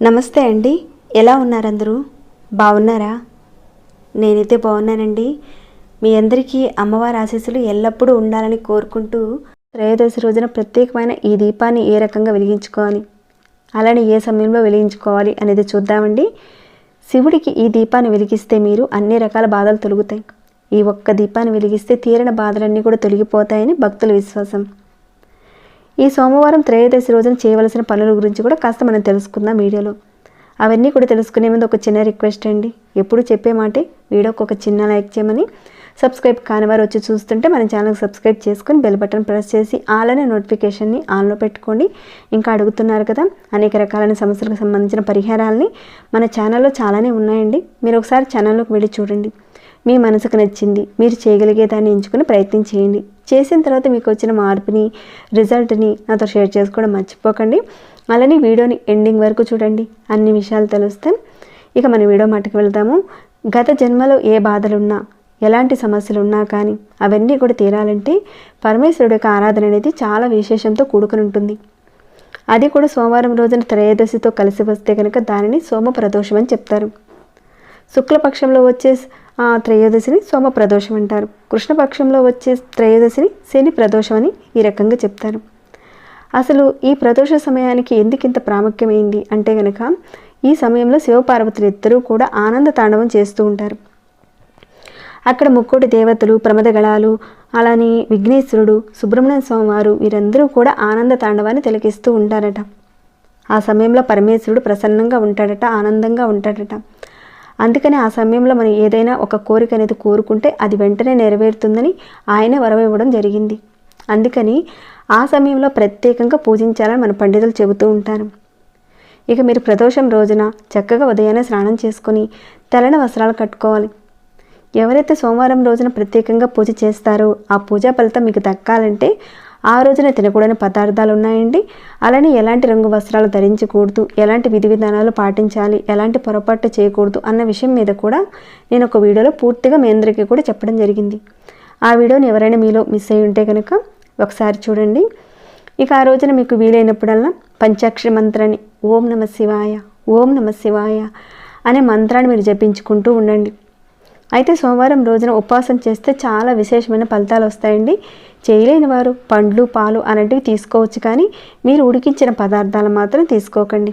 నమస్తే అండి. ఎలా ఉన్నారందరూ? బాగున్నారా? నేనైతే బాగున్నానండి. మీ అందరికీ అమ్మవారి ఆశీస్సులు ఎల్లప్పుడూ ఉండాలని కోరుకుంటూ త్రయోదశి రోజున ప్రత్యేకమైన ఈ దీపాన్ని ఏ రకంగా వెలిగించుకోవాలి? అలానే ఏ సమయంలో వెలిగించుకోవాలి అనేది చూద్దామండి. శివుడికి ఈ దీపాన్ని వెలిగిస్తే మీరు అన్ని రకాల బాధలు తొలుగుతాయి. ఈ ఒక్క దీపాన్ని వెలిగిస్తే తీరిన బాధలన్నీ కూడా తొలగిపోతాయని భక్తుల విశ్వాసం. ఈ సోమవారం త్రయోదశి రోజున చేయవలసిన పనుల గురించి కూడా కాస్త మనం తెలుసుకుందాం వీడియోలో. అవన్నీ కూడా తెలుసుకునే ముందు ఒక చిన్న రిక్వెస్ట్ అండి. ఎప్పుడు చెప్పే మాటే వీడియోకి ఒక చిన్న లైక్ చేయమని సబ్స్క్రైబ్ కానివారు వచ్చి చూస్తుంటే మన ఛానల్కి సబ్స్క్రైబ్ చేసుకొని బెల్ బటన్ ప్రెస్ చేసి ఆల్ అనే నోటిఫికేషన్ని ఆన్లో పెట్టుకోండి. ఇంకా అడుగుతున్నారు కదా అనేక రకాలైన సమస్యలకు సంబంధించిన పరిహారాలని మన ఛానల్లో చాలానే ఉన్నాయండి. మీరు ఒకసారి ఛానల్లోకి వెళ్ళి చూడండి. మీ మనసుకు నచ్చింది. మీరు చేయగలిగే దాన్ని ఎంచుకుని ప్రయత్నం చేయండి. చేసిన తర్వాత మీకు వచ్చిన మార్పుని రిజల్ట్ని నాతో షేర్ చేసుకోవడం మర్చిపోకండి. అలానే వీడియోని ఎండింగ్ వరకు చూడండి. అన్ని విషయాలు తెలుస్తాయి. ఇక మన వీడియో మటుకు వెళ్తాము గత జన్మలో ఏ బాధలున్నా ఎలాంటి సమస్యలు ఉన్నా కానీ అవన్నీ కూడా తీరాలంటే పరమేశ్వరుడు యొక్క ఆరాధన అనేది చాలా విశేషంతో కూడుకుని ఉంటుంది. అది కూడా సోమవారం రోజున త్రయోదశితో కలిసి వస్తే కనుక దానిని సోమ ప్రదోషం అని చెప్తారు. శుక్లపక్షంలో వచ్చే ఆ త్రయోదశిని సోమ ప్రదోషం అంటారు. కృష్ణపక్షంలో వచ్చే త్రయోదశిని శని ప్రదోషం అని ఈ రకంగా చెప్తారు. అసలు ఈ ప్రదోష సమయానికి ఎందుకు ఇంత ప్రాముఖ్యమైంది? అంటే గనక ఈ సమయంలో శివపార్వతులు ఇద్దరూ కూడా ఆనంద తాండవం చేస్తూ ఉంటారు. అక్కడ ముక్కోటి దేవతలు ప్రమదగళాలు అలానే విఘ్నేశ్వరుడు సుబ్రహ్మణ్య స్వామి వారు వీరందరూ కూడా ఆనంద తాండవాన్ని తిలకిస్తూ ఉంటారట. ఆ సమయంలో పరమేశ్వరుడు ప్రసన్నంగా ఉంటాడట ఆనందంగా ఉంటాడట. అందుకని ఆ సమయంలో మనం ఏదైనా ఒక కోరిక అనేది కోరుకుంటే అది వెంటనే నెరవేరుతుందని ఆయనే వరవివ్వడం ఇవ్వడం జరిగింది. అందుకని ఆ సమయంలో ప్రత్యేకంగా పూజించాలని మన పండితులు చెబుతూ ఉంటారు. ఇక మీరు ప్రదోషం రోజున చక్కగా ఉదయాన్నే స్నానం చేసుకొని తెల్లని వస్త్రాలు కట్టుకోవాలి. ఎవరైతే సోమవారం రోజున ప్రత్యేకంగా పూజ చేస్తారో ఆ పూజా ఫలితం మీకు దక్కాలంటే ఆ రోజున తినకూడని పదార్థాలు ఉన్నాయండి అలానే ఎలాంటి రంగు వస్త్రాలు ధరించకూడదు ఎలాంటి విధి విధానాలు పాటించాలి ఎలాంటి పొరపాటు చేయకూడదు అన్న విషయం మీద కూడా నేను ఒక వీడియోలో పూర్తిగా మీ అందరికీ కూడా చెప్పడం జరిగింది. ఆ వీడియోని ఎవరైనా మీలో మిస్ అయి ఉంటే కనుక ఒకసారి చూడండి. ఇక ఆ రోజున మీకు వీలైనప్పుడల్లా పంచాక్షర మంత్రాన్ని ఓం నమ శివాయ ఓం నమ శివాయ అనే మంత్రాన్ని మీరు జపించుకుంటూ ఉండండి. అయితే సోమవారం రోజున ఉపవాసం చేస్తే చాలా విశేషమైన ఫలితాలు వస్తాయండి. చేయలేని వారు పండ్లు పాలు అనేటివి తీసుకోవచ్చు కానీ మీరు ఉడికించిన పదార్థాలు మాత్రం తీసుకోకండి.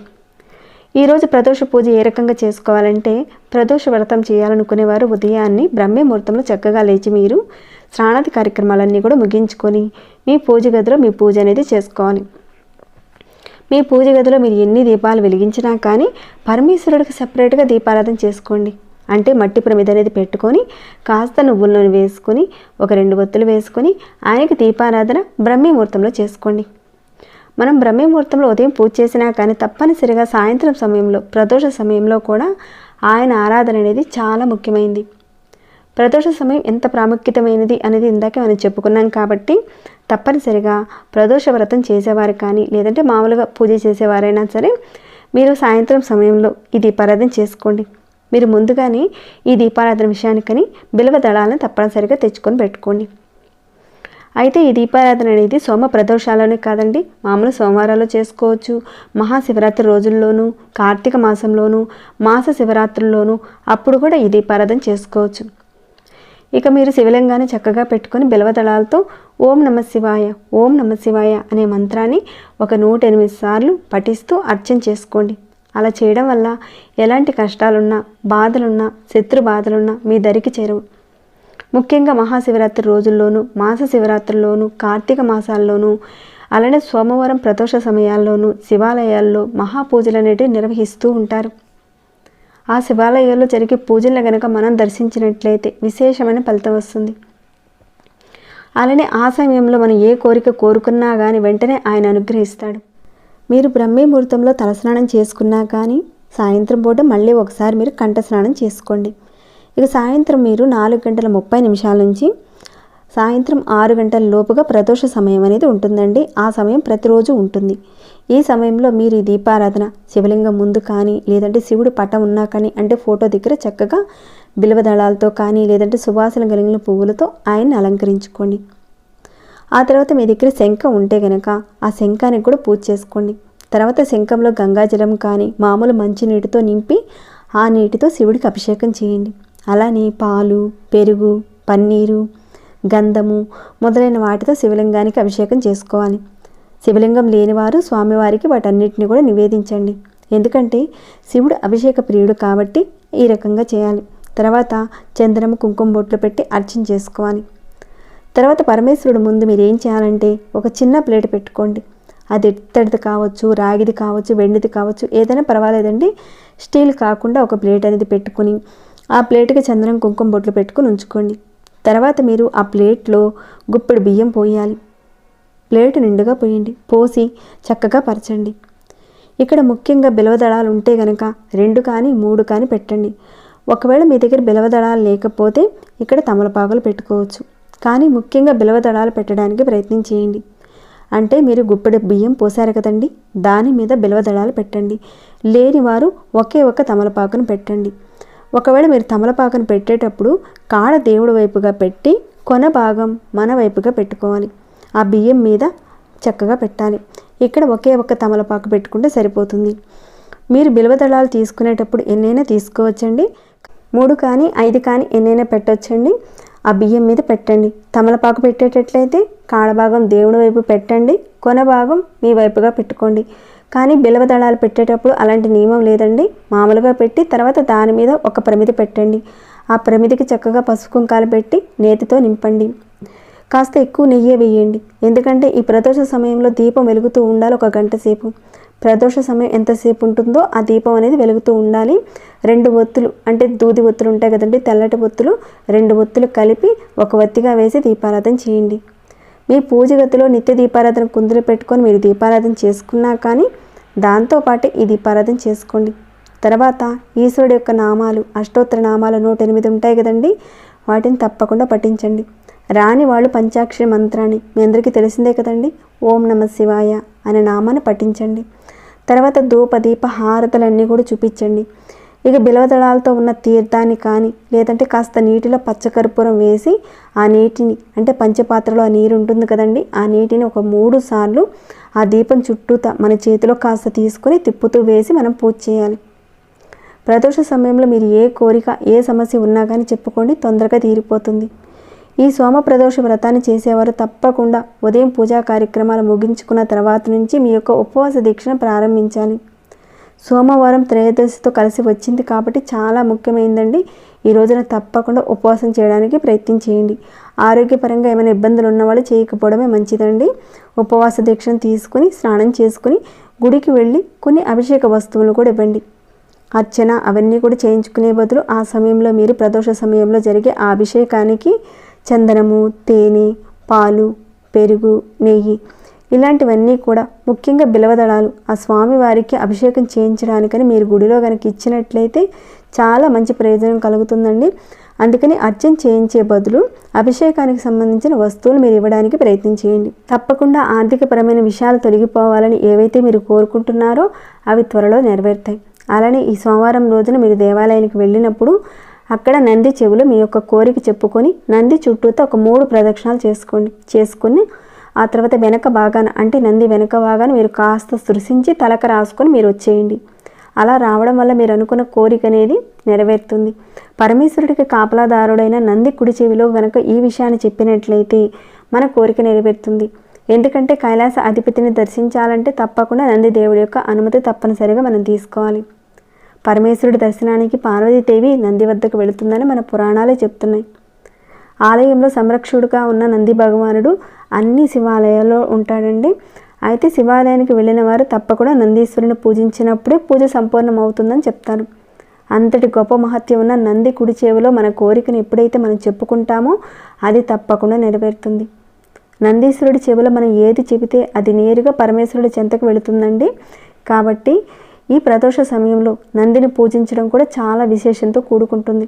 ఈరోజు ప్రదోష పూజ ఏ రకంగా చేసుకోవాలంటే ప్రదోష వ్రతం చేయాలనుకునేవారు ఉదయాన్నే బ్రహ్మే ముహూర్తంలో చక్కగా లేచి మీరు స్నానాది కార్యక్రమాలన్నీ కూడా ముగించుకొని మీ పూజ గదిలో మీ పూజ అనేది చేసుకోవాలి. మీ పూజ గదిలో మీరు ఎన్ని దీపాలు వెలిగించినా కానీ పరమేశ్వరుడికి సపరేట్గా దీపారాధన చేసుకోండి. అంటే మట్టి ప్రమిద అనేది పెట్టుకొని కాస్త నువ్వుల నూనె వేసుకొని ఒక రెండు ఒత్తులు వేసుకొని ఆయనకి దీపారాధన బ్రహ్మీ ముహూర్తంలో చేసుకోండి. మనం బ్రహ్మీ ముహూర్తంలో ఉదయం పూజ చేసినా కానీ తప్పనిసరిగా సాయంత్రం సమయంలో ప్రదోష సమయంలో కూడా ఆయన ఆరాధన అనేది చాలా ముఖ్యమైనది ప్రదోష సమయం ఎంత ప్రాముఖ్యతమైనది అనేది ఇందాకే మనం చెప్పుకున్నాం కాబట్టి తప్పనిసరిగా ప్రదోష వ్రతం చేసేవారు కానీ లేదంటే మామూలుగా పూజ చేసేవారైనా సరే మీరు సాయంత్రం సమయంలో ఇది దీపారాధన చేసుకోండి. మీరు ముందుగానే ఈ దీపారాధన విషయానికని బిలవ దళాలను తప్పనిసరిగా తెచ్చుకొని పెట్టుకోండి. అయితే ఈ దీపారాధన అనేది సోమ ప్రదోషాలోనే కాదండి. మామూలు సోమవారాల్లో చేసుకోవచ్చు. మహాశివరాత్రి రోజుల్లోనూ కార్తీక మాసంలోనూ మాస శివరాత్రుల్లోనూ అప్పుడు కూడా ఈ దీపారాధన చేసుకోవచ్చు. ఇక మీరు శివలింగాన్ని చక్కగా పెట్టుకొని బిలవదళాలతో ఓం నమ శివాయ ఓం నమ శివాయ అనే మంత్రాన్ని ఒక నూట ఎనిమిది సార్లు పఠిస్తూ అర్చన చేసుకోండి. అలా చేయడం వల్ల ఎలాంటి కష్టాలున్నా బాధలున్నా శత్రు బాధలున్నా మీ దరికి చేరవు. ముఖ్యంగా మహాశివరాత్రి రోజుల్లోనూ మాస శివరాత్రుల్లోనూ కార్తీక మాసాల్లోనూ అలానే సోమవారం ప్రదోష సమయాల్లోనూ శివాలయాల్లో మహాపూజలు అనేటివి నిర్వహిస్తూ ఉంటారు. ఆ శివాలయాల్లో జరిగే పూజలను గనక మనం దర్శించినట్లయితే విశేషమైన ఫలితం వస్తుంది. అలానే ఆ సమయంలో మనం ఏ కోరిక కోరుకున్నా కానీ వెంటనే ఆయన అనుగ్రహిస్తాడు. మీరు బ్రహ్మీ ముహూర్తంలో తలస్నానం చేసుకున్నా కానీ సాయంత్రం పూట మళ్ళీ ఒకసారి మీరు కంఠస్నానం చేసుకోండి. ఇక సాయంత్రం మీరు నాలుగు గంటల ముప్పై నిమిషాల నుంచి సాయంత్రం ఆరు గంటల లోపుగా ప్రదోష సమయం అనేది ఉంటుందండి. ఆ సమయం ప్రతిరోజు ఉంటుంది. ఈ సమయంలో మీరు ఈ దీపారాధన శివలింగం ముందు కానీ లేదంటే శివుడు పటం ఉన్నా కానీ అంటే ఫోటో దగ్గర చక్కగా బిల్వదళాలతో కానీ లేదంటే సువాసన కలిగిన పువ్వులతో ఆయన్ని అలంకరించుకోండి. ఆ తర్వాత మీ దగ్గర శంఖ ఉంటే గనక ఆ శంఖానికి కూడా పూజ చేసుకోండి. తర్వాత శంఖంలో గంగాజలం కానీ మామూలు మంచినీటితో నింపి ఆ నీటితో శివుడికి అభిషేకం చేయండి. అలానే పాలు పెరుగు పన్నీరు గంధము మొదలైన వాటితో శివలింగానికి అభిషేకం చేసుకోవాలి. శివలింగం లేనివారు స్వామివారికి వాటన్నిటిని కూడా నివేదించండి. ఎందుకంటే శివుడు అభిషేక ప్రియుడు కాబట్టి ఈ రకంగా చేయాలి. తర్వాత చంద్రము కుంకుమ బొట్లు పెట్టి అర్చన చేసుకోవాలి. తర్వాత పరమేశ్వరుడు ముందు మీరు ఏం చేయాలంటే ఒక చిన్న ప్లేట్ పెట్టుకోండి. అది ఇత్తడిది కావచ్చు రాగిది కావచ్చు వెండిది కావచ్చు ఏదైనా పర్వాలేదండి. స్టీల్ కాకుండా ఒక ప్లేట్ అనేది పెట్టుకుని ఆ ప్లేట్కి చందనం కుంకుమ బొట్లు పెట్టుకుని ఉంచుకోండి. తర్వాత మీరు ఆ ప్లేట్లో గుప్పెడు బియ్యం పోయాలి. ప్లేట్ నిండుగా పోయండి. పోసి చక్కగా పరచండి. ఇక్కడ ముఖ్యంగా బిలవదళాలు ఉంటే గనక రెండు కానీ మూడు కానీ పెట్టండి. ఒకవేళ మీ దగ్గర బిలవదళాలు లేకపోతే ఇక్కడ తమలపాకులు పెట్టుకోవచ్చు. కానీ ముఖ్యంగా బిలవదళాలు పెట్టడానికి ప్రయత్నం చేయండి. అంటే మీరు గుప్పెడు బియ్యం పోసారు కదండి దాని మీద బిలవదళాలు పెట్టండి. లేని వారు ఒకే ఒక్క తమలపాకును పెట్టండి. ఒకవేళ మీరు తమలపాకును పెట్టేటప్పుడు కాడ దేవుడి వైపుగా పెట్టి కొన భాగం మన వైపుగా పెట్టుకోవాలి. ఆ బియ్యం మీద చక్కగా పెట్టాలి. ఇక్కడ ఒకే ఒక్క తమలపాకు పెట్టుకుంటే సరిపోతుంది. మీరు బిలవదళాలు తీసుకునేటప్పుడు ఎన్నైనా తీసుకోవచ్చండి. మూడు కానీ ఐదు కానీ ఎన్నైనా పెట్టొచ్చండి. ఆ బియ్యం మీద పెట్టండి. తమలపాకు పెట్టేటట్లయితే కాడభాగం దేవుడి వైపు పెట్టండి. కొన భాగం మీ వైపుగా పెట్టుకోండి. కానీ బిలవ దళాలు పెట్టేటప్పుడు అలాంటి నియమం లేదండి. మామూలుగా పెట్టి తర్వాత దాని మీద ఒక ప్రమిది పెట్టండి. ఆ ప్రమిదికి చక్కగా పసుపు కుంకాలు పెట్టి నేతితో నింపండి. కాస్త ఎక్కువ నెయ్యి వేయండి. ఎందుకంటే ఈ ప్రదోష సమయంలో దీపం వెలుగుతూ ఉండాలి ఒక గంట సేపు. ప్రదోష సమయం ఎంతసేపు ఉంటుందో ఆ దీపం అనేది వెలుగుతూ ఉండాలి. రెండు ఒత్తులు అంటే దూది ఒత్తులు ఉంటాయి కదండి తెల్లటి ఒత్తులు రెండు ఒత్తులు కలిపి ఒక ఒత్తిగా వేసి దీపారాధన చేయండి. మీ పూజ గదిలో నిత్య దీపారాధన కుందులు పెట్టుకొని మీరు దీపారాధన చేసుకున్నా కానీ దాంతోపాటు ఈ దీపారాధన చేసుకోండి. తర్వాత ఈశ్వరుడు యొక్క నామాలు అష్టోత్తర నామాలు నూట ఎనిమిది ఉంటాయి కదండి వాటిని తప్పకుండా పఠించండి. రాని వాళ్ళు పంచాక్షరి మంత్రాన్ని. మీ అందరికీ తెలిసిందే కదండి? ఓం నమ శివాయ అనే నామాన్ని పఠించండి. తర్వాత ధూప దీప హారతలన్నీ కూడా చూపించండి. ఇక బిలవదళాలతో ఉన్న తీర్థాన్ని కానీ లేదంటే కాస్త నీటిలో పచ్చకర్పూరం వేసి ఆ నీటిని అంటే పంచపాత్రలో ఆ నీరు ఉంటుంది కదండి ఆ నీటిని ఒక మూడు సార్లు ఆ దీపం చుట్టూత మన చేతిలో కాస్త తీసుకొని తిప్పుతూ వేసి మనం పూజ చేయాలి. ప్రదోష సమయంలో మీరు ఏ కోరిక ఏ సమస్య ఉన్నా కానీ చెప్పుకోండి తొందరగా తీరిపోతుంది. ఈ సోమ ప్రదోష వ్రతాన్ని చేసేవారు తప్పకుండా. ఉదయం పూజా కార్యక్రమాలు ముగించుకున్న తర్వాత నుంచి మీ యొక్క ఉపవాస దీక్షను ప్రారంభించాలి. సోమవారం త్రయోదశితో కలిసి వచ్చింది కాబట్టి చాలా ముఖ్యమైందండి. ఈ రోజున తప్పకుండా ఉపవాసం చేయడానికి ప్రయత్నం చేయండి. ఆరోగ్యపరంగా ఏమైనా ఇబ్బందులు ఉన్నవాళ్ళు చేయకపోవడమే మంచిదండి. ఉపవాస దీక్షను తీసుకుని స్నానం చేసుకుని గుడికి వెళ్ళి కొన్ని అభిషేక వస్తువులు కూడా ఇవ్వండి. అర్చన అవన్నీ కూడా చేయించుకునే బదులు ఆ సమయంలో మీరు ప్రదోష సమయంలో జరిగే ఆ అభిషేకానికి చందనము తేనె పాలు పెరుగు నెయ్యి ఇలాంటివన్నీ కూడా ముఖ్యంగా బిలవదళాలు ఆ స్వామివారికి అభిషేకం చేయించడానికని మీరు గుడిలో కనుక ఇచ్చినట్లయితే చాలా మంచి ప్రయోజనం కలుగుతుందండి. అందుకని అర్చన చేయించే బదులు అభిషేకానికి సంబంధించిన వస్తువులు మీరు ఇవ్వడానికి ప్రయత్నం చేయండి. తప్పకుండా ఆర్థికపరమైన విషయాలు తొలగిపోవాలని ఏవైతే మీరు కోరుకుంటున్నారో అవి త్వరలో నెరవేరుతాయి. అలానే ఈ సోమవారం రోజున మీరు దేవాలయానికి వెళ్ళినప్పుడు అక్కడ నంది చెవులు మీ యొక్క కోరిక చెప్పుకొని నంది చుట్టూతో ఒక మూడు ప్రదక్షిణాలు చేసుకోండి చేసుకుని ఆ తర్వాత వెనక భాగాన అంటే నంది వెనక భాగాన మీరు కాస్త సృశించి తలక రాసుకొని మీరు వచ్చేయండి. అలా రావడం వల్ల మీరు అనుకున్న కోరిక అనేది నెరవేరుతుంది. పరమేశ్వరుడికి కాపలాదారుడైన నంది కుడి చెవిలో గనక ఈ విషయాన్ని చెప్పినట్లయితే మన కోరిక నెరవేరుతుంది. ఎందుకంటే కైలాస అధిపతిని దర్శించాలంటే తప్పకుండా నంది దేవుడి యొక్క అనుమతి తప్పనిసరిగా మనం తీసుకోవాలి. పరమేశ్వరుడి దర్శనానికి పార్వతీదేవి నంది వద్దకు వెళుతుందని మన పురాణాలే చెప్తున్నాయి. ఆలయంలో సంరక్షకుడుగా ఉన్న నంది భగవానుడు అన్ని శివాలయాల్లో ఉంటాడండి. అయితే శివాలయానికి వెళ్ళిన వారు తప్పకుండా నందీశ్వరుని పూజించినప్పుడే పూజ సంపూర్ణమవుతుందని చెప్తారు. అంతటి గొప్ప మహత్యం ఉన్న నంది కుడి చెవిలో మన కోరికను ఎప్పుడైతే మనం చెప్పుకుంటామో అది తప్పకుండా నెరవేరుతుంది. నందీశ్వరుడి చెవిలో మనం ఏది చెబితే అది నేరుగా పరమేశ్వరుడి చెంతకు వెళుతుందండి. కాబట్టి ఈ ప్రదోష సమయంలో నందిని పూజించడం కూడా చాలా విశేషంతో కూడుకుంటుంది.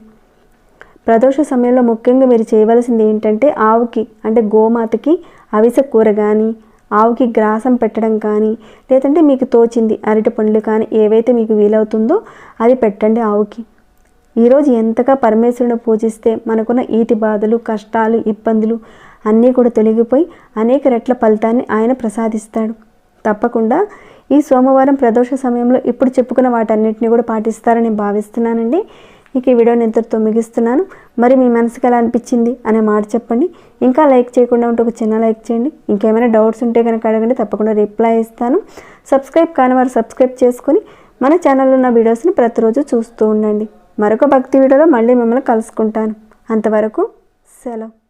ప్రదోష సమయంలో ముఖ్యంగా మీరు చేయవలసింది ఏంటంటే ఆవుకి అంటే గోమాతకి అవిస కూర కానీ ఆవుకి గ్రాసం పెట్టడం కానీ లేదంటే మీకు తోచింది అరటి పండ్లు కానీ ఏవైతే మీకు వీలవుతుందో అది పెట్టండి ఆవుకి. ఈరోజు ఎంతగా పరమేశ్వరుని పూజిస్తే మనకున్న ఈటి బాధలు కష్టాలు ఇబ్బందులు అన్నీ కూడా తొలగిపోయి అనేక రెట్ల ఫలితాన్ని ఆయన ప్రసాదిస్తాడు. తప్పకుండా ఈ సోమవారం ప్రదోష సమయంలో ఇప్పుడు చెప్పుకున్న వాటన్నిటిని కూడా పాటిస్తారని భావిస్తున్నానండి. ఇక ఈ వీడియోని ఇంతటితో ముగిస్తున్నాను. మరి మీ మనసుకు ఎలా అనిపించింది అనే మాట చెప్పండి. ఇంకా లైక్ చేయకుండా ఉంటే ఒక చిన్న లైక్ చేయండి. ఇంకేమైనా డౌట్స్ ఉంటే కనుక అడగండి. తప్పకుండా రిప్లై ఇస్తాను. సబ్స్క్రైబ్ కాని వారు సబ్స్క్రైబ్ చేసుకొని మన ఛానల్లో ఉన్న వీడియోస్ని ప్రతిరోజు చూస్తూ ఉండండి. మరొక భక్తి వీడియోలో మళ్ళీ మిమ్మల్ని కలుసుకుంటాను. అంతవరకు సెలవు.